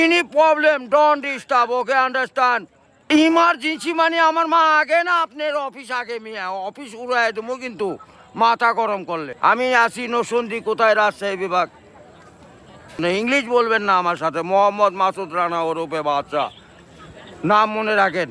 Any problem don't disturb okay understand emergency মানে আমার মা আগে না আপনার অফিস আগে মিয়া অফিস উড়াই দেবো কিন্তু মাথা গরম করলে। আমি আসি নসন্দি কোথায় রাজশাহী বিভাগ? না, ইংলিশ বলবেন না আমার সাথে মোহাম্মদ মাসুদ রানা ওরূপে বাচ্চা নাম মনে রাখেন।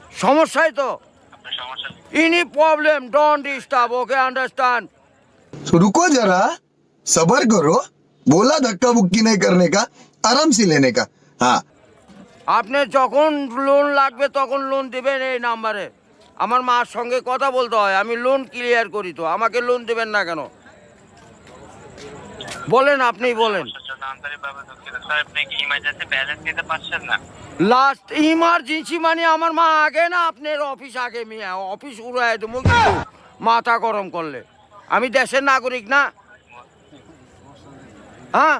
সমস্যাই তো আপনার সমস্যা ইনি problem don't disturb okay understand तो रुको जरा सबर करो बोला धक्का बुक्की नहीं करने का आराम से लेने का हाँ আপনি যখন লোন লাগবে তখন লোন দেবেন এই নাম্বারে আমার মার সঙ্গে কথা বলতে হয় আমি লোন ক্লিয়ার করি তো আমাকে লোন দেবেন না কেন বলেন আপনি বলেন সমস্যার জন্য আন্তরিকভাবে দুঃখিত স্যার আপনি কি ইমার্জেন্সি ব্যালেন্স দিতে পারছেন না লাস্ট ইমার্জেন্সি মানে আমার মা আগে না আপনার অফিস আগে মিয়া। অফিস উড়াই দেবো কিন্তু মাথা গরম করলে। আমি দেশের নাগরিক না। হ্যাঁ?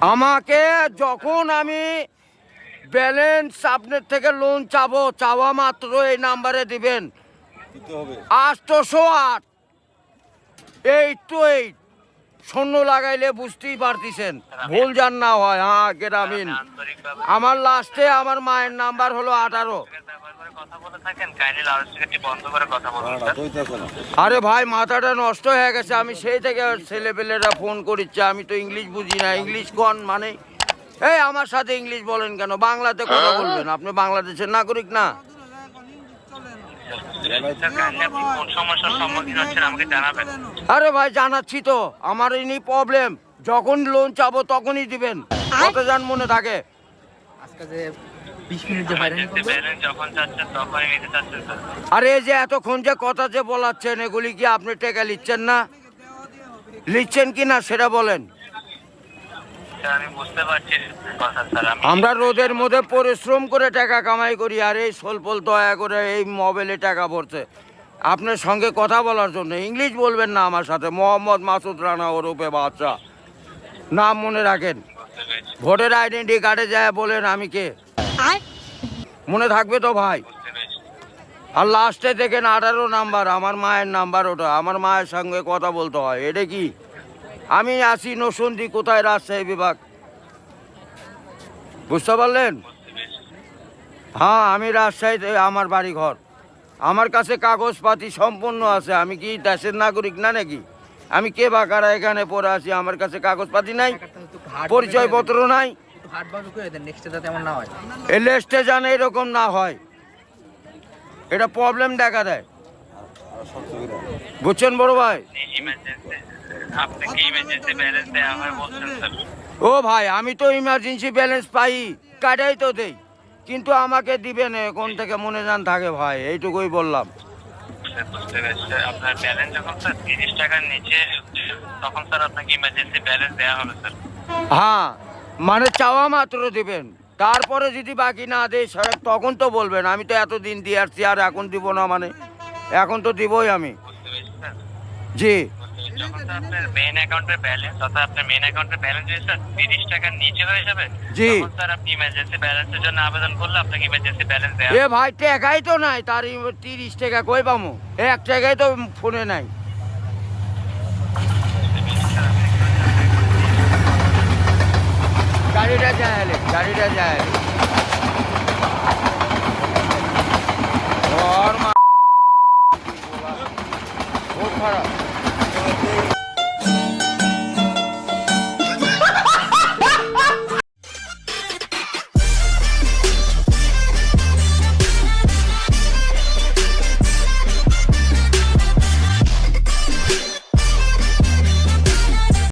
আমাকে যখন আমি ব্যালেন্স আপনার থেকে লোন চাবো চাওয়া মাত্র এই নাম্বারে দিবেন। আটশোশো আট। এইট টু এইট শূন্য লাগাইলে বুঝতেই পারতেছেন। ভুল যান না হয় হ্যাঁ গ্রামীণ আমার লাস্টে আমার মায়ের নাম্বার হলো আঠারো। আরে ভাই, মাথাটা নষ্ট হয়ে গেছে। আমি সেই থেকে ছেলেপেলেরা ফোন করিচ্ছে। আমি তো ইংলিশ বুঝি না। ইংলিশ কন মানে? এই, আমার সাথে ইংলিশ বলেন কেন? বাংলাতে কথা বলবেন। আপনি বাংলাদেশের নাগরিক না স্যার কাইন্ডলি আপনি কোন সমস্যার সম্মুখীন হচ্ছেন আমাকে জানাবেন আরে ভাই জানাচ্ছি তো। আমার ইনি প্রবলেম যখন লোন চাবো তখনই দিবেন। কত যান মনে থাকে? আজকে যে স্যার আরে যে এতক্ষণ যে কথা যে বলাচ্ছেন এগুলি কি আপনি টেকা লিচ্ছেন না? লিখছেন কি না সেটা বলেন স্যার আমি বুঝতে পারছি কথা স্যার আমি আমরা রোদের মধ্যে পরিশ্রম করে টাকা কামাই করি আর এই সোলপোল দয়া করে এই মোবাইলে টাকা ভরছে। আপনার সঙ্গে কথা বলার জন্য ইংলিশ বলবেন না আমার সাথে মোহাম্মদ মাসুদ রানা ওরূপে বাচ্চা নাম মনে রাখেন। ভোটের আইডেন্টি কার্ডে যায় বলেন আমি কে। মনে থাকবে তো ভাই? আর লাস্টে দেখেন আঠারো নাম্বার আমার মায়ের নাম্বার ওটা আমার মায়ের সঙ্গে কথা বলতে হয় এটা কি? আমি আসি নসন্দি কোথায় রাজশাহী বিভাগ? বুঝতে পারলেন? হ্যাঁ আমি রাজশাহীতে আমার বাড়ি ঘর আমার কাছে কাগজপাতি সম্পূর্ণ আছে। আমি কি দেশের নাগরিক না নাকি? আমি কে বাকারা এখানে পড়ে আছি? আমার কাছে কাগজপাতি নাই পরিচয়পত্র নাই। হয়। এই লেস্টে যেন এরকম না হয়। এটা প্রবলেম দেখা দেয়। বুঝছেন বড় ভাই? হয় ও ভাই আমি তো ইমার্জেন্সি ব্যালেন্স পাই কাটাই তো দেই। কিন্তু আমাকে দিবে না কোন থেকে মনে যান থাকে ভাই এইটুকুই বললাম। স্যার বুঝতে পেরেছি স্যার। আপনার ব্যালেন্স যখন স্যার তিরিশ টাকার নিচে তখন স্যার আপনাকে ইমার্জেন্সি ব্যালেন্স দেওয়া হবে স্যার। হ্যাঁ মানে চাওয়া মাত্র দিবেন। তারপরে যদি বাকি না দেয় স্যার তখন তো বলবেন আমি তো এতদিন দিয়ে আসছি আর এখন দিব না মানে। এখন তো দিবই আমি। জি। যখন অ্যাকাউন্টের ব্যালেন্স আপনার মেইন অ্যাকাউন্টের ব্যালেন্স জিনিসটা টাকার নিচে হয়ে যাবে জি। তখন আপনি আবেদন করলে আপনাকে ইমার্জেন্সি ব্যালেন্স দেওয়া ভাই টাকাই তো নাই তার তিরিশ টাকা কই পামো এক টাকাই তো ফোনে নাই। গাড়িটা যায় গাড়িটা যায় और बहुत